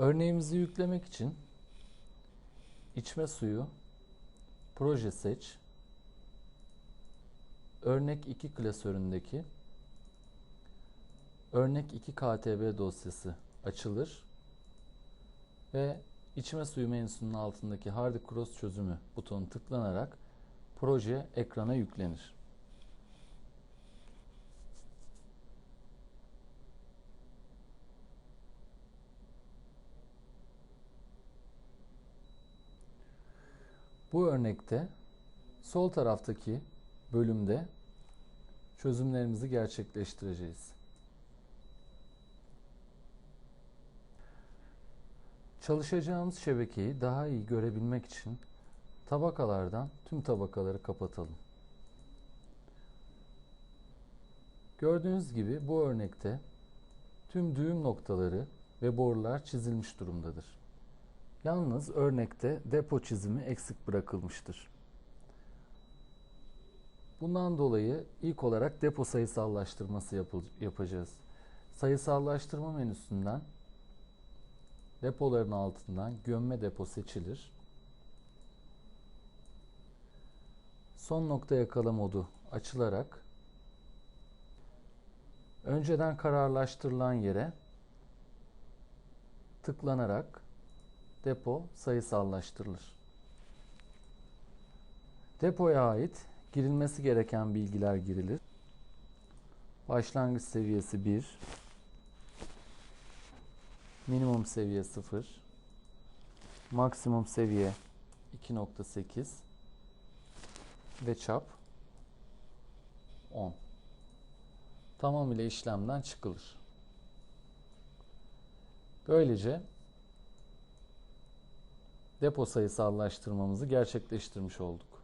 Örneğimizi yüklemek için içme suyu, proje seç, örnek 2 klasöründeki örnek 2 KTB dosyası açılır ve içme suyu menüsünün altındaki Hardy Cross çözümü butonu tıklanarak proje ekrana yüklenir. Bu örnekte sol taraftaki bölümde çözümlerimizi gerçekleştireceğiz. Çalışacağımız şebekeyi daha iyi görebilmek için tabakalardan tüm tabakaları kapatalım. Gördüğünüz gibi bu örnekte tüm düğüm noktaları ve borular çizilmiş durumdadır. Yalnız örnekte depo çizimi eksik bırakılmıştır. Bundan dolayı ilk olarak depo sayısallaştırması yapacağız. Sayısallaştırma menüsünden depoların altından gömme depo seçilir. Son nokta yakala modu açılarak önceden kararlaştırılan yere tıklanarak depo sayısallaştırılır. Depoya ait girilmesi gereken bilgiler girilir. Başlangıç seviyesi 1, minimum seviye 0, maksimum seviye 2.8 ve çap 10. Tamamıyla işlemden çıkılır. Böylece depo sayısallaştırmamızı gerçekleştirmiş olduk.